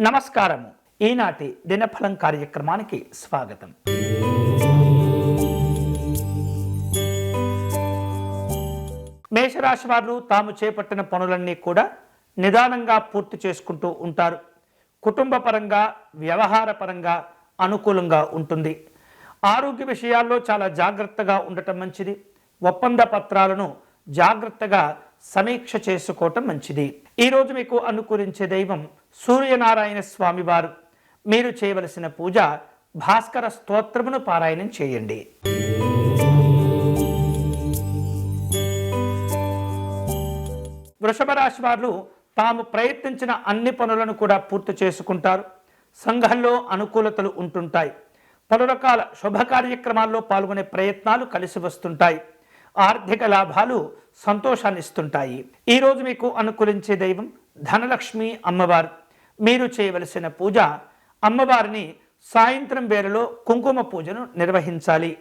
నమస్కారము. ఈనాటి దినఫలం కార్యక్రమానికి స్వాగతం. మేషరాశి వారు తాము చేపట్టిన పనులన్నీ కూడా నిదానంగా పూర్తి చేసుకుంటూ ఉంటారు. కుటుంబ పరంగా వ్యవహార పరంగా అనుకూలంగా ఉంటుంది. ఆరోగ్య విషయాల్లో చాలా జాగ్రత్తగా ఉండటం మంచిది. ఒప్పంద పత్రాలను జాగ్రత్తగా సమీక్ష చేసుకోవటం మంచిది. ఈరోజు మీకు అనుకూలించే దైవం సూర్యనారాయణ స్వామి వారు. మీరు చేయవలసిన పూజ భాస్కర స్తోత్రమును పారాయణం చేయండి. వృషభ రాశి వారు తాము ప్రయత్నించిన అన్ని పనులను కూడా పూర్తి చేసుకుంటారు. సంఘంలో అనుకూలతలు ఉంటుంటాయి. పలు రకాల శుభ కార్యక్రమాల్లో పాల్గొనే ప్రయత్నాలు కలిసి వస్తుంటాయి. ఆర్థిక లాభాలు సంతోషాన్ని ఇస్తుంటాయి ఈరోజు మీకు అనుకూలించే దైవం ధనలక్ష్మి అమ్మవారు. మీరు చేయవలసిన పూజ అమ్మవారిని సాయంత్రం వేళలో కుంకుమ పూజను నిర్వహించాలి.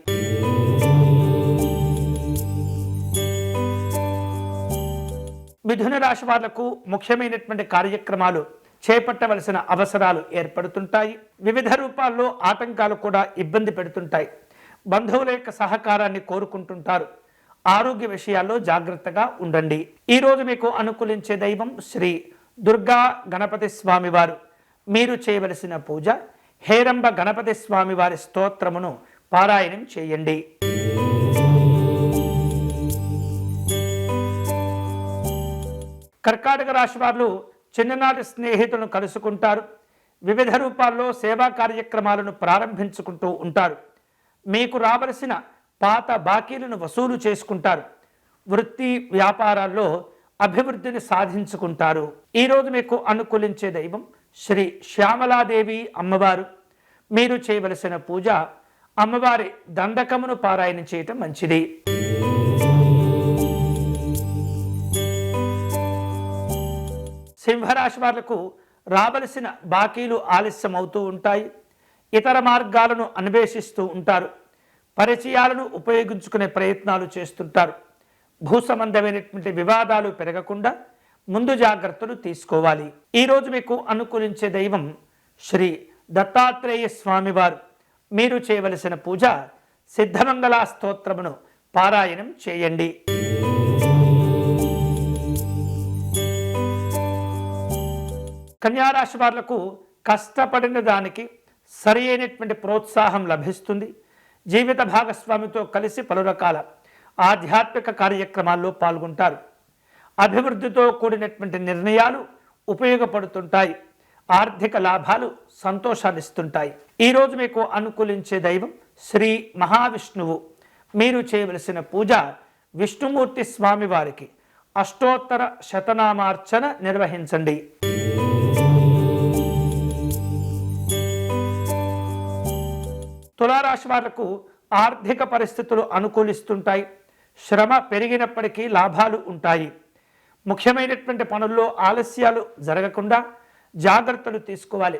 మిథున రాశి వాళ్ళకు ముఖ్యమైనటువంటి కార్యక్రమాలు చేపట్టవలసిన అవసరాలు ఏర్పడుతుంటాయి. వివిధ రూపాల్లో ఆటంకాలు కూడా ఇబ్బంది పెడుతుంటాయి. బంధువుల యొక్క సహకారాన్ని కోరుకుంటుంటారు. ఆరోగ్య విషయాల్లో జాగ్రత్తగా ఉండండి. ఈరోజు మీకు అనుకూలించే దైవం శ్రీ దుర్గా గణపతి స్వామివారు మీరు చేయవలసిన పూజ హేరంబ గణపతి స్వామి వారి స్తోత్రమును పారాయణం చేయండి. కర్కాటక రాశి వారు చిన్ననాటి స్నేహితులను కలుసుకుంటారు. వివిధ రూపాల్లో సేవా కార్యక్రమాలను ప్రారంభించుకుంటూ ఉంటారు. మీకు రావలసిన పాత బాకీలను వసూలు చేసుకుంటారు. వృత్తి వ్యాపారాల్లో అభివృద్ధిని సాధించుకుంటారు. ఈరోజు మీకు అనుకూలించే దైవం శ్రీ శ్యామలాదేవి అమ్మవారు. మీరు చేయవలసిన పూజ అమ్మవారి దండకమును పారాయణ చేయటం మంచిది. సింహరాశి వాళ్ళకు రావలసిన బాకీలు ఆలస్యం అవుతూ ఉంటాయి. ఇతర మార్గాలను అన్వేషిస్తూ ఉంటారు. పరిచయాలను ఉపయోగించుకునే ప్రయత్నాలు చేస్తుంటారు. భూ సంబంధమైనటువంటి వివాదాలు పెరగకుండా ముందు జాగ్రత్తలు తీసుకోవాలి. ఈరోజు మీకు అనుకూలించే దైవం శ్రీ దత్తాత్రేయ స్వామివారు. మీరు చేయవలసిన పూజ సిద్ధమంగళ స్తోత్రమును పారాయణం చేయండి. కన్యారాశి వాళ్ళకు కష్టపడిన దానికి సరి అయినటువంటి ప్రోత్సాహం లభిస్తుంది. జీవిత భాగస్వామితో కలిసి పలు రకాల ఆధ్యాత్మిక కార్యక్రమాల్లో పాల్గొంటారు. అభివృద్ధితో కూడినటువంటి నిర్ణయాలు ఉపయోగపడుతుంటాయి. ఆర్థిక లాభాలు సంతోషాన్నిస్తుంటాయి. ఈరోజు మీకు అనుకూలించే దైవం శ్రీ మహావిష్ణువు. మీరు చేయవలసిన పూజ విష్ణుమూర్తి స్వామి వారికి అష్టోత్తర శతనామార్చన నిర్వహించండి. తులారాశి వాళ్ళకు ఆర్థిక పరిస్థితులు అనుకూలిస్తుంటాయి. శ్రమ పెరిగినప్పటికీ లాభాలు ఉంటాయి. ముఖ్యమైనటువంటి పనుల్లో ఆలస్యాలు జరగకుండా జాగ్రత్తలు తీసుకోవాలి.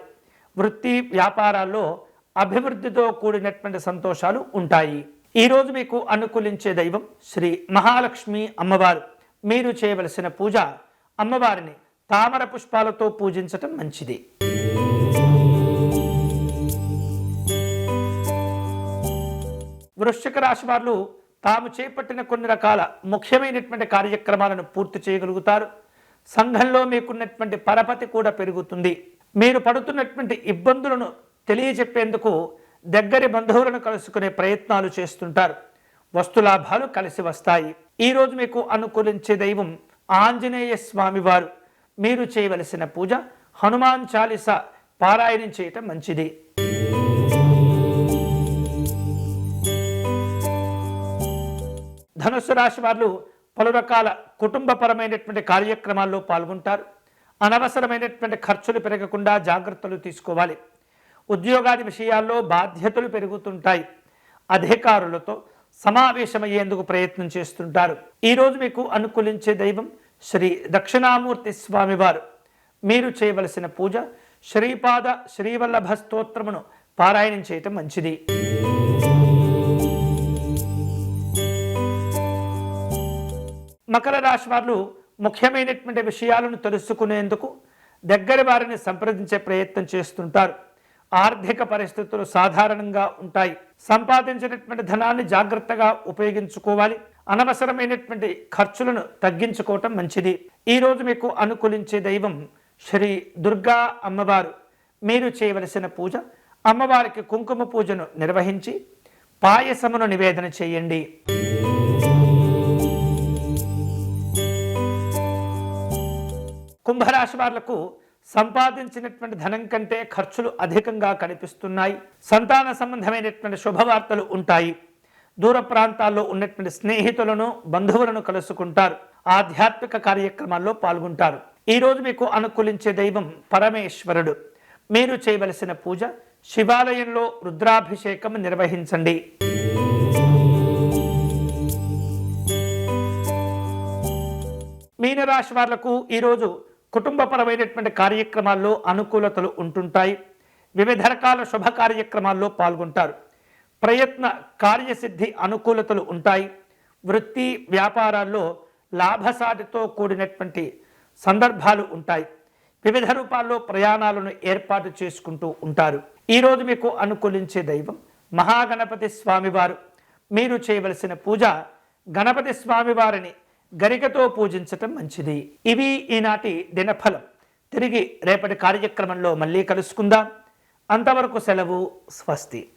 వృత్తి వ్యాపారాల్లో అభివృద్ధితో కూడినటువంటి సంతోషాలు ఉంటాయి. ఈరోజు మీకు అనుకూలించే దైవం శ్రీ మహాలక్ష్మి అమ్మవారు. మీరు చేయవలసిన పూజ అమ్మవారిని తామర పుష్పాలతో పూజించటం మంచిది. వృశ్చిక రాశి వాళ్ళు తాము చేపట్టిన కొన్ని రకాల ముఖ్యమైనటువంటి కార్యక్రమాలను పూర్తి చేయగలుగుతారు. సంఘంలో మీకున్నటువంటి పరపతి కూడా పెరుగుతుంది. మీరు పడుతున్నటువంటి ఇబ్బందులను తెలియజెప్పేందుకు దగ్గరి బంధువులను కలుసుకునే ప్రయత్నాలు చేస్తుంటారు. వస్తులాభాలు కలిసి వస్తాయి. ఈరోజు మీకు అనుకూలించే దైవం ఆంజనేయ స్వామివారు. మీరు చేయవలసిన పూజ హనుమాన్ చాలీస పారాయణం చేయటం మంచిది. ధనుస్సు రాశి వారు పలు రకాల కుటుంబపరమైనటువంటి కార్యక్రమాల్లో పాల్గొంటారు. అనవసరమైనటువంటి ఖర్చులు పెరగకుండా జాగ్రత్తలు తీసుకోవాలి. ఉద్యోగాది విషయాల్లో బాధ్యతలు పెరుగుతుంటాయి. అధికారులతో సమావేశమయ్యేందుకు ప్రయత్నం చేస్తుంటారు. ఈరోజు మీకు అనుకూలించే దైవం శ్రీ దక్షిణామూర్తి స్వామివారు మీరు చేయవలసిన పూజ శ్రీపాద శ్రీవల్లభ స్తోత్రమును పారాయణం చేయటం మంచిది. మకర రాశి వారు ముఖ్యమైనటువంటి విషయాలను తెలుసుకునేందుకు దగ్గర వారిని సంప్రదించే ప్రయత్నం చేస్తుంటారు. ఆర్థిక పరిస్థితులు సాధారణంగా ఉంటాయి. సంపాదించినటువంటి ధనాన్ని జాగ్రత్తగా ఉపయోగించుకోవాలి. అనవసరమైనటువంటి ఖర్చులను తగ్గించుకోవటం మంచిది. ఈరోజు మీకు అనుకూలించే దైవం శ్రీ దుర్గా అమ్మవారు. మీరు చేయవలసిన పూజ అమ్మవారికి కుంకుమ పూజను నిర్వహించి పాయసమును నివేదన చేయండి. కుంభరాశి వాళ్ళకు సంపాదించినటువంటి ధనం కంటే ఖర్చులు అధికంగా కనిపిస్తున్నాయి. సంతాన సంబంధమైనటువంటి శుభవార్తలు ఉంటాయి. దూర ప్రాంతాల్లో ఉన్నటువంటి స్నేహితులను బంధువులను కలుసుకుంటారు. ఆధ్యాత్మిక కార్యక్రమాల్లో పాల్గొంటారు. ఈరోజు మీకు అనుకూలించే దైవం పరమేశ్వరుడు. మీరు చేయవలసిన పూజ శివాలయంలో రుద్రాభిషేకం నిర్వహించండి. మీనరాశి వాళ్ళకు ఈరోజు కుటుంబపరమైనటువంటి కార్యక్రమాల్లో అనుకూలతలు ఉంటుంటాయి. వివిధ రకాల శుభ కార్యక్రమాల్లో పాల్గొంటారు. ప్రయత్న కార్యసిద్ధి అనుకూలతలు ఉంటాయి. వృత్తి వ్యాపారాల్లో లాభసాటితో కూడినటువంటి సందర్భాలు ఉంటాయి. వివిధ రూపాల్లో ప్రయాణాలను ఏర్పాటు చేసుకుంటూ ఉంటారు. ఈరోజు మీకు అనుకూలించే దైవం మహాగణపతి స్వామివారు. మీరు చేయవలసిన పూజ గణపతి స్వామివారిని గరికతో పూజించటం మంచిది. ఇవి ఈనాటి దినఫలం. తిరిగి రేపటి కార్యక్రమంలో మళ్ళీ కలుసుకుందాం. అంతవరకు సెలవు స్వస్తి.